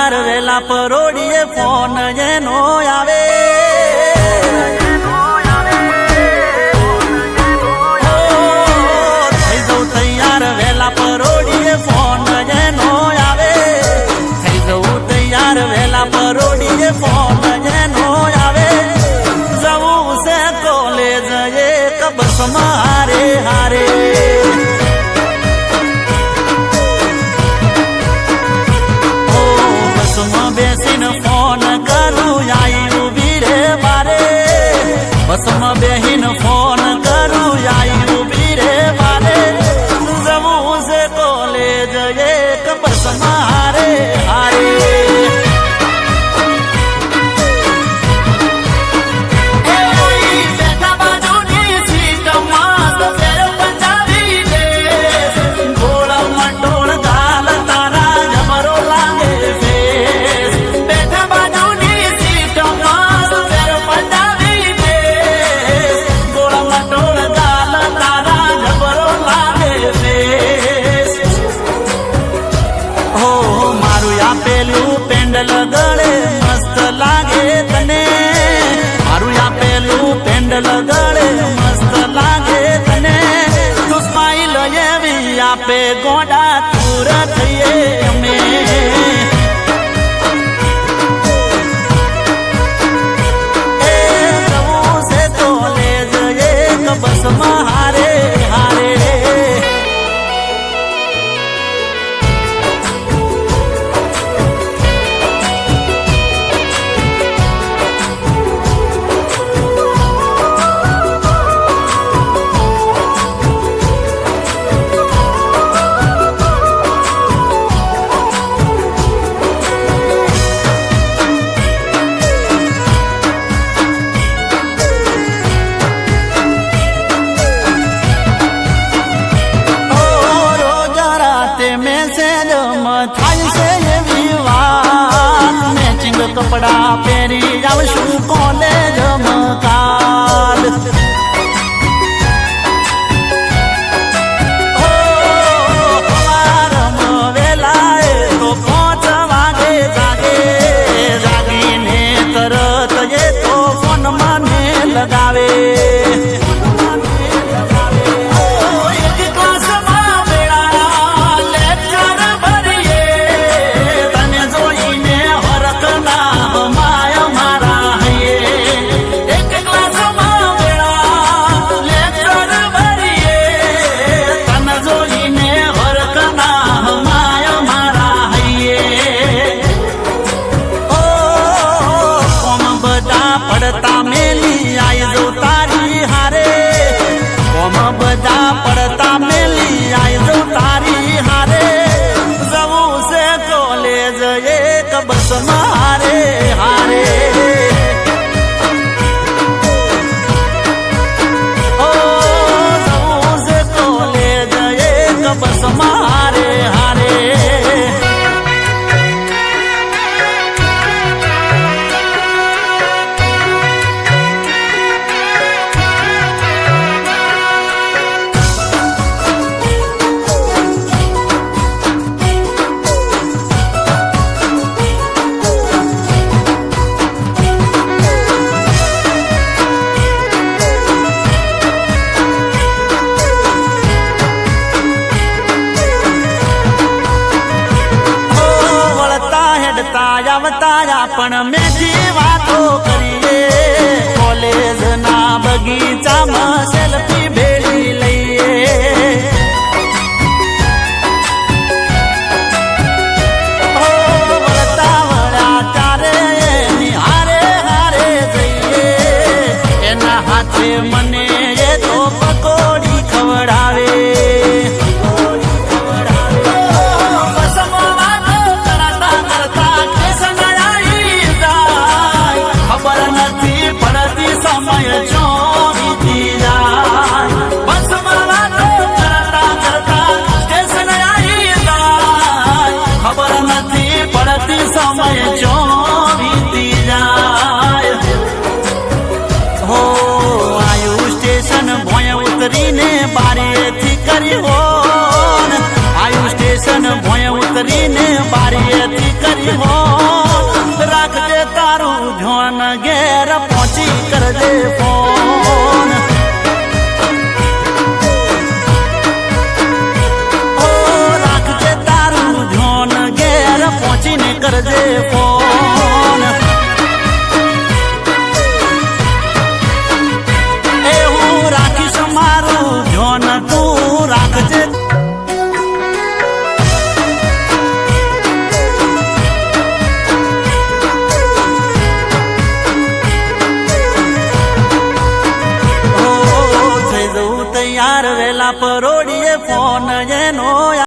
યાર વેલા પરોડીએ ફોન એનો આવે. થઈ જવું તૈયાર વેલા પરોડીએ ફોન એનો આવે. થઈ જવું તૈયાર વેલા પરોડીએ ફોન એનો આવે. જવું છે ફોન કરું આઈ ઊભી રે મારે. બસમાં બેહીન ફોન પેન્ડલ ગળે મસ્ત લાગે તને. મારું આ પેલું પેન્ડલ ગળે. પણ મેથી વાતો કરીએ કોલેજના બગીચામાં સેલ્ફી સમય ચોરી દીધા બસ મારા કરતા કરતા સ્ટેશન આવી જાય ખબર નથી કરી આયુ સ્ટેશન ભોય ઉતરીને બારીએથી કરી હો પરોડીએ ફોન એનો